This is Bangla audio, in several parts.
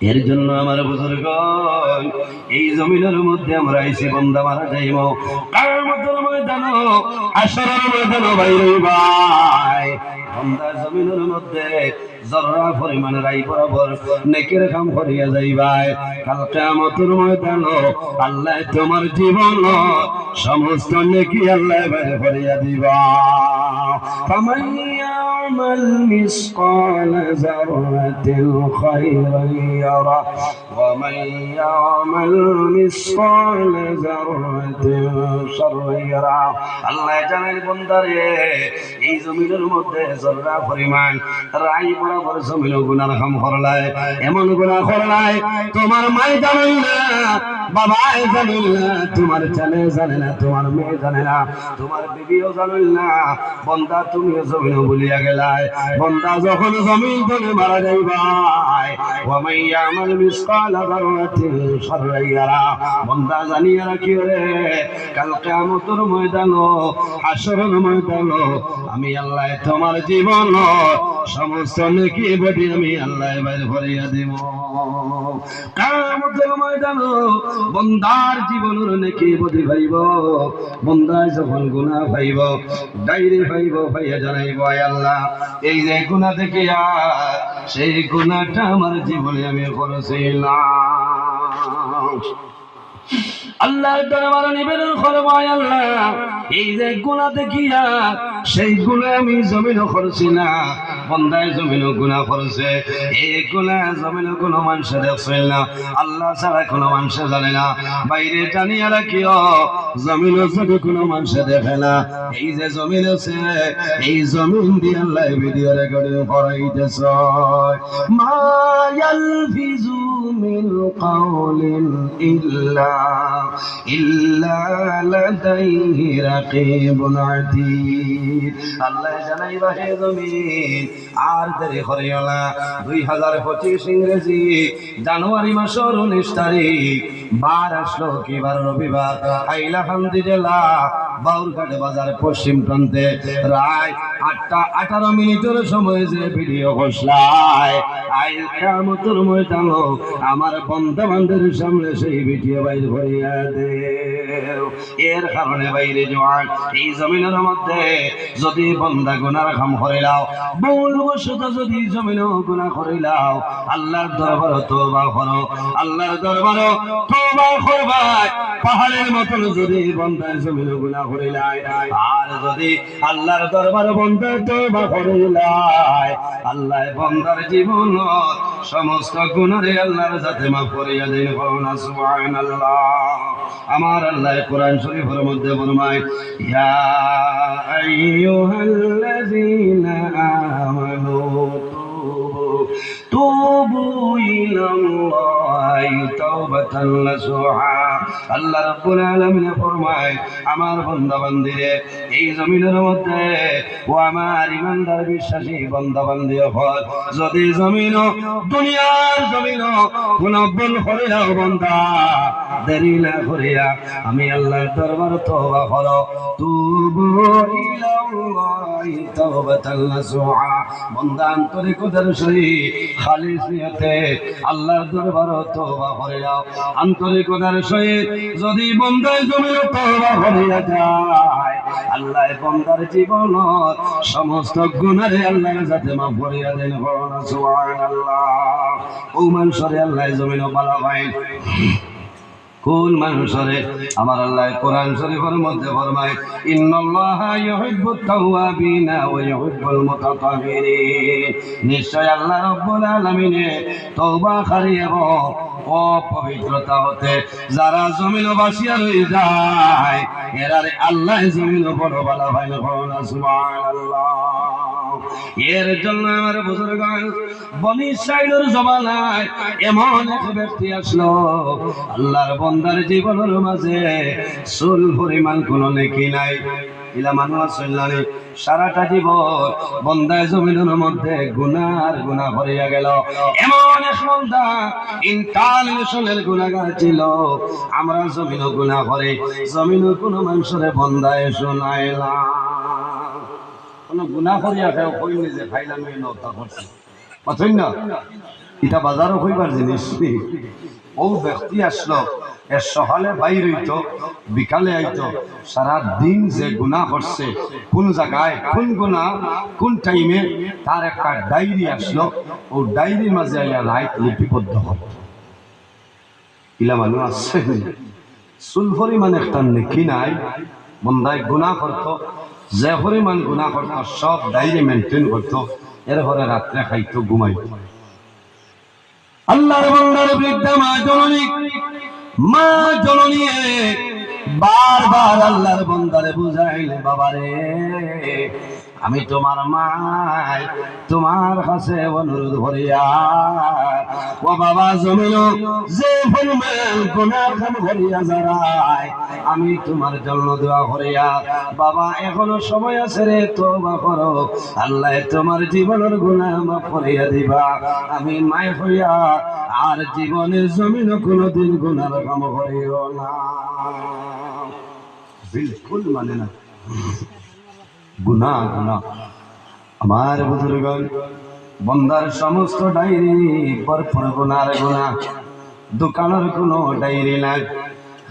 এর জন্য আমার বুজুর্গ, এই জমিনের মধ্যে আমরা এসে বন্ধা মারা যাইব। কার মধ্যে ময়দান আসরের বাইরে ভাই বন্ধা জমিনের মধ্যে জররা পরিমাণে রাই বরাবর নেকের কাম করিয়া যাইবাই কাল কিয়ামতের ময়দান আল্লাহ তোমার জীবন সমস্ত নেকি আল্লাহ বাইরে করিয়া দিবা فمن يعمل مثقال ذرة خيرا يره ومن يعمل مثقال ذرة شرا يره আল্লাহ জানেন বন্দারে এই জমিনের মধ্যে জররা পরিমাণ রাই এমন গুনাহ করলায় তোমার মাই জানেন না, বাবাই জানেন না, তোমার ছেলে জানে না, তোমার মেয়ে জানে না, তোমার বিবিও জানেন না। বন্দা, তুমিও জমিন বলিয়া গেলায় বন্দা, যখন জমিন ধরে মারা যাইবাই ওয়ামাইয়া আমার মিসকাল দারওয়াতিন শাররাইয়ারা বন্দা জানিয়া রাখিও রে কাল কিয়ামতের ময়দান হাসরের ময়দান আমি আল্লাহ তোমার জীবন সমস্ত নেকি বডি আমি আল্লাহ বাইর ভরিয়া দিব। কিয়ামতের ময়দান বন্দার জীবনের নেকি বডি ভাইব, বন্দায় যখন গুনাহ ভাইব, ডাইরে ভাইব, ভাইয়া জানাইব আল্লাহ, এই যে গুনাহ থেকে সেই গুণাটা আমার জীবনে আমি করেছিলাম। আল্লাহর দরবার নিবেদন করব আয় আল্লাহ। এই যে গুণা দেখিয়া সেই গুণে আমি জমিন করছি না। বন্দায় জমিন গুণা করছে। এই গুণা জমিন কোনো মানুষ দেখছিল না। আল্লাহ ছাড়া কোনো মানুষ জানে না। বাইরে টানিয়া রাখিও জমিন যদি কোনো মানুষ দেখে না। এই যে জমিন আছে, এই জমিন দিয়ে আল্লাহ ভিডিও রেকর্ডিং করাইতেছ মায়াল ইয়ালফিজু মিন কাউলিন ইল্লা ইল্লা লাদাইহি রাকিবুন আতীদ আল্লাহ জানাইবা, হে জমিন, আর দেরি না। দুই হাজার পঁচিশ ইংরেজি জানুয়ারি মাসের উনিশ তারিখ, বার আসলো কি বার রবিবার। হাইলাকান্দি জেলা বাউরঘাট বাজার পশ্চিম প্রান্তে রায় আটটা আঠারো মিনিটের সময় যে ভিডিও ঘোষলায়। আই কেমতর ময়দান আমার বন্ধু বান্ধবের সামনে সেই ভিডিও বাইর দে এর কারণে বাইরে জোয়ান এই জমিনের মধ্যে যদি বন্দা গুনার কাম করিলাও বলবশত যদি জমিন গুনাহ করিলাও আল্লাহর দরবার তোবা করো, আল্লাহর দরবার তোবা করবাই। পাহাড়ের মতন যদি বন্দায় জমিন গুনাহ করিলাই। আর আল্লাহর দরবার বন্দায় তোবা করিলাই আল্লাহ জীবন সমস্ত গুণরে আল্লাহর সাথে মাফ করিয়া দিন করুণা সুবহানাল্লাহ। আমার আল্লাহ কোরআন শরীফের মধ্যে ফরমায় ইয়া আইয়ুহাল্লাযীনা আমানু তুবু ইলাল্লাহি তাওবাতান নাসুহা। আল্লাহ রাব্বুল আলামিন ফরমায়, আমার বান্দা বান্দিরে এই জমিনের মধ্যে ও আমার ইমানদার বিশ্বাসী বান্দা বান্দি হল যদি জমিন দুনিয়ার জমিন কোন ভুল করিলাও বান্দা দেরি না করিয়া আমি আল্লাহর দরবার তওবা করো। তুবু ইলাল্লাহি তাওবাতান নাসুহা বান্দা আন্তরিকতার সহিত খালিস নিয়তে আল্লাহর দরবার তওবা করে যাও। আন্তরিকতার সহিত যদি বন্দায় জমির তওবা করিয়া যায় আল্লাহ বন্দার জীবন সমস্ত গুণারে আল্লাহর যাতে মাফ করিয়া দেন সুবহানাল্লাহ। ও মানুষরে আল্লাহ জমিন পালা ভাই। কোন মানুষরে আমার আল্লাহ কোরআন শরীফের মধ্যে ফরমায়, ইন্নাল্লাহা ইউহিব্বুত তাওয়াবিনা ওয়া ইউহিব্বুল মুতাতাহহিরিন নিশ্চয় আল্লাহ রাব্বুল আলামিনে তওবা খারি এবং অপবিত্রতা হতে যারা জমিন বাসিয়া রয়ে যায়, এরারে আল্লাহ জমিন বড় বালা ভাই সুবহানাল্লাহ। এর জন্য আমার বুজুর্গ বনি সাইলের জমানায় এমন এক ব্যক্তি আসলো। আল্লাহর বন্দার জীবনের মাঝে চুল পরিমাণ কোনো নেকি নাই। সারাটা জীবন বন্দায় জমিনের মধ্যে গুনার গুনাহ ভরিয়া গেল। এমন এক বন্দা ইন্টারন্যাশনাল গুনাহগার ছিল। আমরা জমিন গুনাহ করে জমিন কোনো মানুষের বন্দায় শোনাইলাম। গুণা করিয়া না? এটা বাজারও হইবার জিনিস। ও ব্যক্তি আসলো সকালে বাইর হইতো, বিকালে আইতো সারা দিন যে গুণা করছে, কোন জায়গায়, কোন গুণা, কোন টাইমে, তার একটা ডায়েরি আসলো, ও ডায়েরির মাঝে আইয়া লিপিবদ্ধ হল। ইলা মানুষ আছে। চুল পরিমাণ একটা নেকি নাই, বন্ধায় গুণা করতো যে পরিমাণ গুণা করত সব ডাইরে মেনটেন করতো এরপরে রাত্রে খাইতো, ঘুমাইত। আল্লাহর বন্ধার বৃদ্ধা মা জননী মা জননী বারবার আল্লাহর বন্দারে বুঝাইলে, বাবারে, আমি তোমার মাই, তোমার কাছে অনুরোধ করিয়া ও বাবা জমিন, যে পরিমাণ গুনাহ খান করিয়া যারাই, আমি তোমার জন্য দোয়া করিয়া বাবা, এখনও সময় আছে রে তোবা করো, আল্লাহ তোমার জীবনের গুনাহ মাফ করিয়া দিবা, আমি মায় হইয়া আর জীবনের জমিন কোনোদিন গুনার কাম করিও না। বিলকুল মানে না। গুনা গুনা আমার বুজুর্গন বন্দার সমস্ত ডায়েরি পর গুনার গুনা দোকানের কোনো ডায়েরি নাই।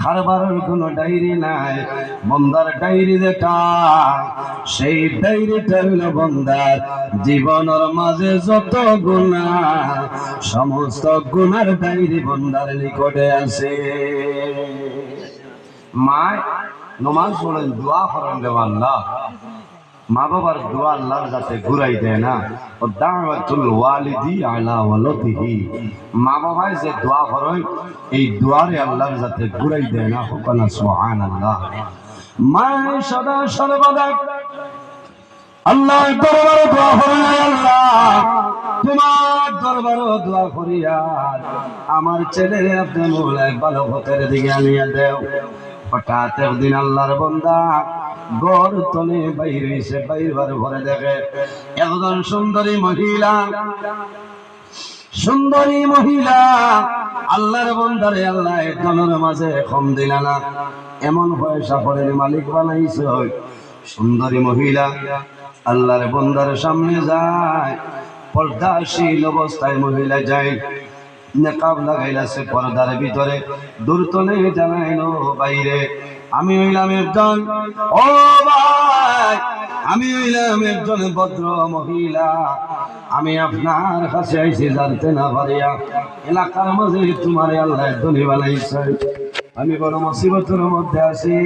খারবারের কোনো ডায়েরি নাই, বন্দার ডায়েরি দেখা সেই ডায়েরিটা হইল বন্দার জীবনের মাঝে যত গুণা, সমস্ত গুণার ডায়েরি বন্দার নিকটে আছে। মায়, নমাজ পড়েন, দোয়া করেন দেওয়া আল্লাহ মা বাবার দোয়া আল্লাহর কাছে ঘুরাই দেয় না। ও দাওয়াতুল ওয়ালিদি আলা ওয়ালাদিহি। মা বাবায় যে দোয়া করেন, এই দোয়ারে আল্লাহর কাছে ঘুরাই দেয় না হোকানা সুবহানাল্লাহ। মা সদা সর্বদা আল্লাহ দরবারে দোয়া করেন আল্লাহ। তোমার দরবারে দোয়া করিয়া আমার ছেলে আপনি মোলায় ভালো পথের দিকে আনিয়া দেও। হঠাৎ একদিন আল্লাহর বন্দা গর তলে বাইর হইছে বাইরবার ভরে দেখে, একজন সুন্দরী মহিলা। সুন্দরী মহিলা, আল্লাহর বন্দারে আল্লাহ দলের মাঝে কম দিলা না। এমন পয়সা পরের মালিক বানাইছে সুন্দরী মহিলা। আল্লাহর বন্দার সামনে যায়, পর্দাশীল অবস্থায় মহিলা যায়, নেকাব লাগাইলাছে পর্দার ভিতরে। দূরতলে জানাইলো বাইরে আমি হইলাম একজন, ও ভাই, আমি হইলাম একজন ভদ্র মহিলা। আমি আপনার কাছে আইসি জানতে না পারিয়া, এলাকার মাঝে তোমার আল্লাহ ধনী বানাইছে। আমি বড় মুসিবতের মধ্যে আছি।